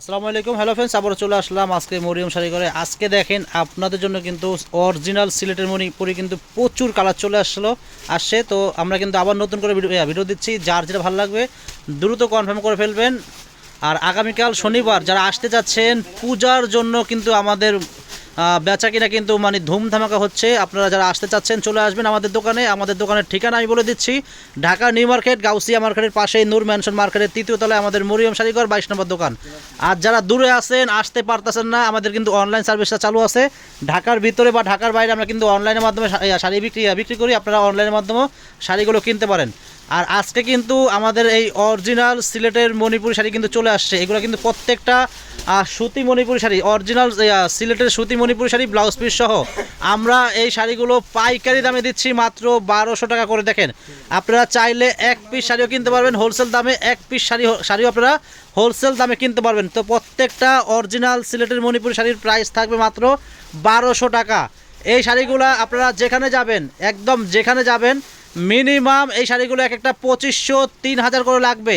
আসসালামু আলাইকুম। Hello friends আবার চলে আসলাম আজকে মরিয়ম শাড়ি করে আজকে দেখেন, আপনাদের জন্য কিন্তু অরিজিনাল সিলেটের মণিপুরি কিন্তু প্রচুর কালার চলে আসলো, আসছে। তো আমরা কিন্তু আবার নতুন করে ভিডিও ভিডিও দিচ্ছি, যার যেটা ভালো লাগবে, দ্রুত কনফার্ম করে ফেলবেন। আর আগামীকাল শনিবার যারা আসতে যাচ্ছেন, পূজার জন্য কিন্তু আমাদের বেচা কিনা কিন্তু মানে ধুমধামাকা হচ্ছে। আপনারা যারা আসতে চাচ্ছেন, চলে আসবেন আমাদের দোকানে। আমাদের দোকানের ঠিকানা আমি বলে দিচ্ছি, ঢাকা নিউ মার্কেট, গাউসিয়া মার্কেটের পাশেই নূর ম্যানশন মার্কেটের তৃতীয় তলায় আমাদের মরিয়ম শাড়িঘর বাইশ নম্বর দোকান। আর যারা দূরে আছেন, আসতে পারতেছেন না, আমাদের কিন্তু অনলাইন সার্ভিসটা চালু আছে। ঢাকার ভিতরে বা ঢাকার বাইরে আমরা কিন্তু অনলাইনের মাধ্যমে শাড়ি বিক্রি বিক্রি করি। আপনারা অনলাইনের মাধ্যমেও শাড়িগুলো কিনতে পারেন। আর আজকে কিন্তু আমাদের এই অরিজিনাল সিলেটের মণিপুরি শাড়ি কিন্তু চলে আসছে। এগুলো কিন্তু প্রত্যেকটা সুতি মণিপুরি শাড়ি অরিজিনাল সিলেটের সুতি মণিপুরি শাড়ি ব্লাউজ পিস সহ। আমরা এই শাড়িগুলো পাইকারি দামে দিচ্ছি মাত্র বারোশো টাকা করে, দেখেন। আপনারা চাইলে এক পিস শাড়িও কিনতে পারবেন হোলসেল দামে এক পিস শাড়ি শাড়িও আপনারা হোলসেল দামে কিনতে পারবেন। তো প্রত্যেকটা অরিজিনাল সিলেটের মণিপুরি শাড়ির প্রাইস থাকবে মাত্র বারোশো টাকা। এই শাড়িগুলো আপনারা যেখানে যাবেন, একদম যেখানে যাবেন, মিনিমাম এই শাড়িগুলো এক একটা পঁচিশশো, তিন হাজার করে লাগবে।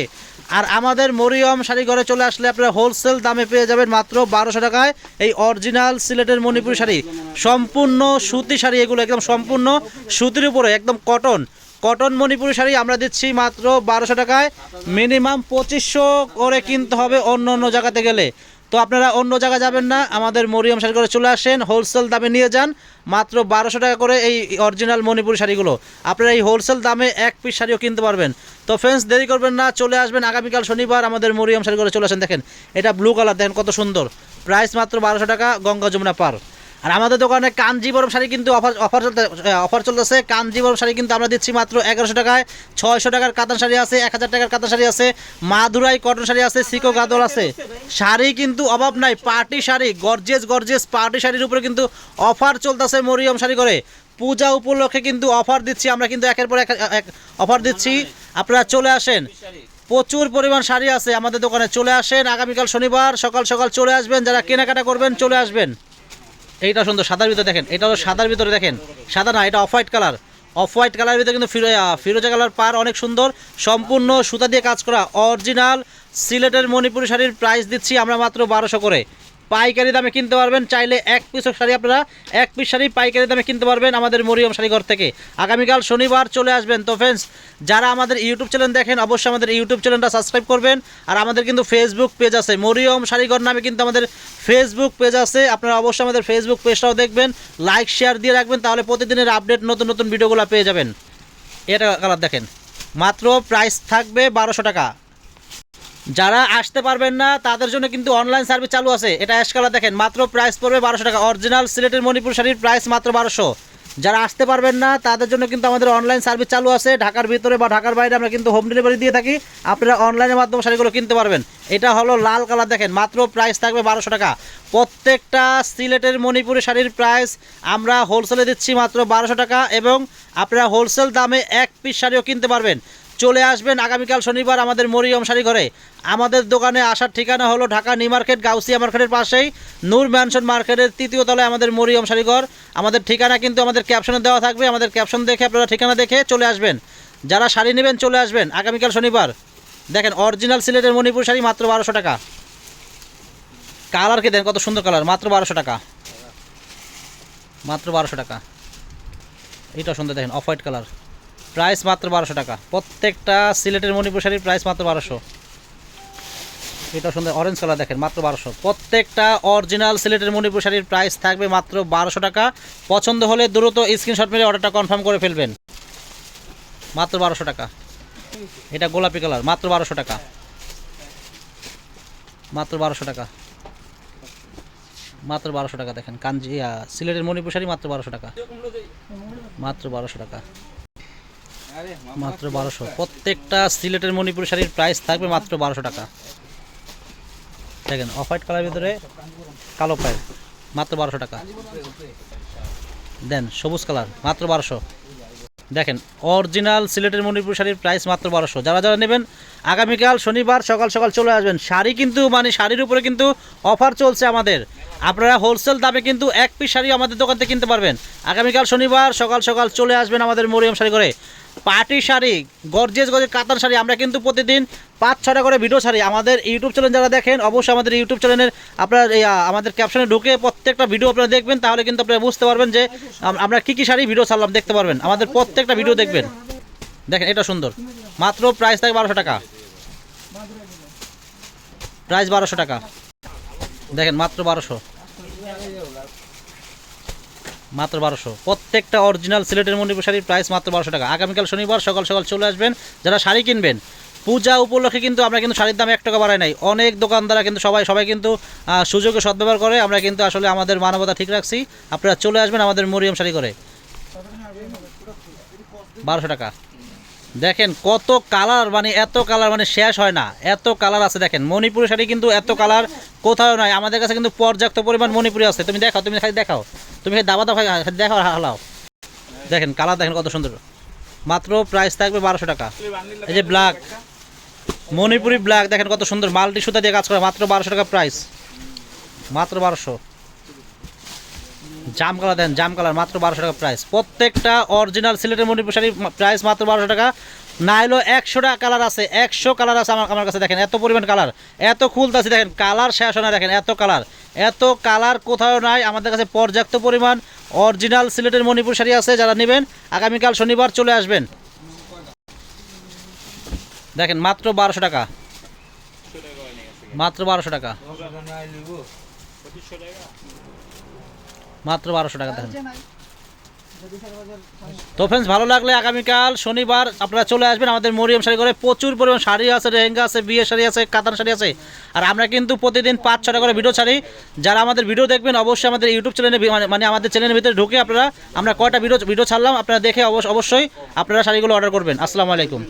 আর আমাদের মরিয়ম শাড়ি ঘরে চলে আসলে আপনারা হোলসেল দামে পেয়ে যাবেন মাত্র বারোশো টাকায় এই অরিজিনাল সিলেটের মণিপুরি শাড়ি। সম্পূর্ণ সুতি শাড়ি এগুলো, একদম সম্পূর্ণ সুতির উপরে, একদম কটন কটন মণিপুরি শাড়ি আমরা দিচ্ছি মাত্র বারোশো টাকায়। মিনিমাম পঁচিশশো করে কিনতে হবে অন্য অন্য জায়গাতে গেলে। তো আপনারা অন্য জায়গায় যাবেন না, আমাদের মরিয়ম শাড়ি করে চলে আসেন হোলসেল দামে নিয়ে যান, মাত্র বারোশো টাকা করে এই অরিজিনাল মণিপুরি শাড়িগুলো। আপনারা এই হোলসেল দামে এক পিস শাড়িও কিনতে পারবেন। তো ফ্রেন্ডস দেরি করবেন না, চলে আসবেন আগামীকাল শনিবার, আমাদের মরিয়ম শাড়ি করে চলে আসেন, দেখেন, এটা ব্লু কালার দেখেন কত সুন্দর। প্রাইস মাত্র বারোশো টাকা, গঙ্গা যমুনা পার। আর আমাদের দোকানে কাঞ্জিবরম শাড়ি কিন্তু অফার অফার চলতে অফার চলতেছে। কাঞ্জিবরম শাড়ি কিন্তু আমরা দিচ্ছি মাত্র এগারোশো টাকায়। ছয়শো টাকার কাতান শাড়ি আছে, এক হাজার টাকার কাতান শাড়ি আছে। মাদুরাই কটন শাড়ি আছে, সিকো গাদর আছে। শাড়ি কিন্তু অভাব নাই, party sari gorgeous gorgeous party শাড়ির উপরে কিন্তু অফার চলতেছে মরিয়ম শাড়ি করে। পূজা উপলক্ষে কিন্তু অফার দিচ্ছি, আমরা কিন্তু একের পর এক অফার দিচ্ছি। আপনারা চলে আসেন। প্রচুর পরিমাণ শাড়ি আছে আমাদের দোকানে, চলে আসেন আগামীকাল শনিবার, সকাল সকাল চলে আসবেন, যারা কেনাকাটা করবেন চলে আসবেন। এইটা সুন্দর, সাদার ভিতরে দেখেন, এটা হলো সাদার ভিতরে দেখেন, সাদা না, এটা off white colour off white কালারের ভিতরে কিন্তু ফিরো ফিরোজা কালার পার অনেক সুন্দর, সম্পূর্ণ সুতা দিয়ে কাজ করা অরিজিনাল সিলেটের মণিপুরি শাড়ির প্রাইস দিচ্ছি আমরা মাত্র বারোশো করে। পাইকারি দামে কিনতে পারবেন, চাইলে এক পিস শাড়ি আপনারা এক পিস শাড়ি পাইকারি দামে কিনতে পারবেন আমাদের মরিয়ম শাড়িঘর থেকে। আগামীকাল শনিবার চলে আসবেন। তো ফ্রেন্ডস যারা আমাদের ইউটিউব চ্যানেল দেখেন, অবশ্যই আমাদের ইউটিউব চ্যানেলটা সাবস্ক্রাইব করবেন। আর আমাদের কিন্তু ফেসবুক পেজ আছে, মরিয়ম শাড়িঘর নামে কিন্তু আমাদের ফেসবুক পেজ আছে। আপনারা অবশ্যই আমাদের ফেসবুক পেজটাও দেখবেন লাইক শেয়ার দিয়ে রাখবেন, তাহলে প্রতিদিনের আপডেট নতুন নতুন ভিডিওগুলো পেয়ে যাবেন। এটা কালার দেখেন। মাত্র প্রাইস থাকবে বারোশো টাকা। যারা আসতে পারবেন না, তাদের জন্য কিন্তু অনলাইন সার্ভিস চালু আছে। এটা অ্যাশ কালার দেখেন, মাত্র প্রাইস পড়বে বারোশো টাকা। অরিজিনাল সিলেটের মণিপুর শাড়ির প্রাইস মাত্র বারোশো। যারা আসতে পারবেন না, তাদের জন্য কিন্তু আমাদের অনলাইন সার্ভিস চালু আছে। ঢাকার ভিতরে বা ঢাকার বাইরে আমরা কিন্তু হোম ডেলিভারি দিয়ে থাকি। আপনারা অনলাইনের মাধ্যমে শাড়িগুলো কিনতে পারবেন। এটা হলো লাল কালার দেখেন, মাত্র প্রাইস থাকবে বারোশো টাকা। প্রত্যেকটা সিলেটের মণিপুরি শাড়ির প্রাইস আমরা হোলসেলে দিচ্ছি মাত্র বারোশো টাকা এবং আপনারা হোলসেল দামে এক পিস শাড়িও কিনতে পারবেন। চলে আসবেন আগামীকাল শনিবার আমাদের মরিয়ম শাড়ি ঘরে। আমাদের দোকানে আসার ঠিকানা হলো ঢাকা নিউ মার্কেট, গাউসিয়া মার্কেটের পাশেই। নূর ম্যানশন মার্কেটের তৃতীয় তলায় আমাদের মরিয়ম শাড়ি ঘর। আমাদের ঠিকানা কিন্তু আমাদের ক্যাপশনে দেওয়া থাকবে। আমাদের ক্যাপশন দেখে আপনারা ঠিকানা দেখে চলে আসবেন। যারা শাড়ি নেবেন চলে আসবেন আগামীকাল শনিবার। দেখেন অরিজিনাল সিলেটের মণিপুর শাড়ি মাত্র বারোশো টাকা। কালারকে দেন? কত সুন্দর কালার মাত্র বারোশো টাকা। মাত্র বারোশো টাকা। এইটা সুন্দর দেখেন অফ হোয়াইট কালার প্রাইস মাত্র বারোশো টাকা। প্রত্যেকটা সিলেটের মণিপুর শাড়ির প্রাইস মাত্র বারোশো। এটা সুন্দর অরেঞ্জ কালার দেখেন, মাত্র বারোশো। প্রত্যেকটা অরিজিনাল সিলেটের মণিপুর শাড়ির প্রাইস থাকবে মাত্র বারোশো টাকা। পছন্দ হলে দ্রুত স্ক্রিনশট মেরে অর্ডারটা কনফার্ম করে ফেলবেন। মাত্র বারোশো টাকা। এটা গোলাপি কালার মাত্র বারোশো টাকা। মাত্র বারোশো টাকা। মাত্র বারোশো টাকা দেখেন, কাঞ্জি সিলেটের মণিপুর শাড়ি মাত্র বারোশো টাকা। মাত্র বারোশো টাকা। মাত্র বারোশো। প্রত্যেকটা সিলেটের মণিপুর শাড়ির প্রাইস থাকবে মাত্র বারোশো টাকা। দেখেন অফ হোয়াইট কালারের ভিতরে কালো পায়ের মাত্র বারোশো টাকা। দেন সবুজ কালার মাত্র বারোশো। দেখেন অরিজিনাল সিলেটের মণিপুর শাড়ির প্রাইস মাত্র বারোশো। যারা যারা নেবেন আগামীকাল শনিবার সকাল সকাল চলে আসবেন। শাড়ি কিন্তু মানে শাড়ির উপরে কিন্তু অফার চলছে আমাদের। আপনারা হোলসেল দামে কিন্তু এক পিস শাড়ি আমাদের দোকান থেকে কিনতে পারবেন। আগামীকাল শনিবার সকাল সকাল চলে আসবেন আমাদের মরিয়ম শাড়ি করে পার্টি শাড়ি গর্জেস গর্জেস কাতান শাড়ি আমরা কিন্তু প্রতিদিন পাঁচ, ছটা করে ভিডিও ছাড়ি। আমাদের ইউটিউব চ্যানেল যারা দেখেন, অবশ্যই আমাদের ইউটিউব চ্যানেলের আপনার আমাদের ক্যাপশনে ঢুকে প্রত্যেকটা ভিডিও আপনারা দেখবেন, তাহলে কিন্তু আপনারা বুঝতে পারবেন যে আমরা কী কী শাড়ি ভিডিও ছাড়লাম দেখতে পারবেন। আমাদের প্রত্যেকটা ভিডিও দেখবেন। দেখেন, এটা সুন্দর। মাত্র প্রাইস থাকে বারোশো টাকা। প্রাইস বারোশো টাকা। দেখেন, মাত্র বারোশো। মাত্র বারোশো। প্রত্যেকটা অরিজিনাল সিলেটের মণিপুর শাড়ির প্রাইস মাত্র বারোশো টাকা। আগামীকাল শনিবার সকাল সকাল চলে আসবেন, যারা শাড়ি কিনবেন, পূজা উপলক্ষে কিন্তু আমরা কিন্তু শাড়ির দাম এক টাকা বাড়াই নাই। অনেক দোকানদারা কিন্তু সবাই সবাই কিন্তু সুযোগে সদ্ব্যবহার করে। আমরা কিন্তু আসলে আমাদের মানবতা ঠিক রাখছি। আপনারা চলে আসবেন আমাদের মরিয়ম শাড়ি করে। বারোশো টাকা। দেখেন কত কালার মানে এত কালার মানে শেষ হয় না। এত কালার আছে দেখেন। মণিপুরি শাড়ি কিন্তু এত কালার কোথাও নয় আমাদের কাছে কিন্তু পর্যাপ্ত পরিমাণ মণিপুরি আছে। তুমি দেখাও, তুমি খালি দেখাও। তুমি খালি দাবা দাবা দেখাও হালাও। দেখেন কালার দেখেন কত সুন্দর। মাত্র প্রাইস থাকবে বারোশো টাকা। এই যে ব্ল্যাক মণিপুরি ব্ল্যাক দেখেন কত সুন্দর। মাল্টি সুতা দিয়ে কাজ করে। মাত্র বারোশো টাকা প্রাইস মাত্র বারোশো। জাম কালার দেন, জাম কালার, মাত্র বারোশো টাকা প্রাইস প্রত্যেকটা অরিজিনাল সিলেটের মণিপুর শাড়ি প্রাইস মাত্র বারোশো টাকা। না হলেও একশোটা কালার আছে, একশো কালার আছে আমার আমার কাছে দেখেন, এত পরিমাণ কালার। এত খুলতাছি দেখেন, কালার শেষ না দেখেন, এত কালার। এত কালার কোথাও নাই, আমাদের কাছে পর্যাপ্ত পরিমাণ অরিজিনাল সিলেটের মণিপুর শাড়ি আছে, যারা নেবেন, আগামীকাল শনিবার চলে আসবেন। দেখেন, মাত্র বারোশো টাকা। মাত্র বারোশো টাকা। মাত্র বারোশো টাকা দেখেন। তো ফ্রেন্ডস ভালো লাগলে আগামীকাল শনিবার আপনারা চলে আসবেন আমাদের মরিয়াম শাড়ি করে প্রচুর পরিমাণ শাড়ি আছে লেহেঙ্গা আছে বিয়ে শাড়ি আছে কাতান শাড়ি আছে। আর আমরা কিন্তু প্রতিদিন পাঁচ ছটা করে ভিডিও ছাড়ি। যারা আমাদের ভিডিও দেখবেন অবশ্যই আমাদের ইউটিউব চ্যানেলে মানে- আমাদের চ্যানেলের ভিতরে ঢুকে আপনারা আমরা কয়টা ভিডিও ভিডিও ছাড়লাম আপনারা দেখে অবশ্য- অবশ্যই আপনারা শাড়িগুলো অর্ডার করবেন। আসসালামু আলাইকুম।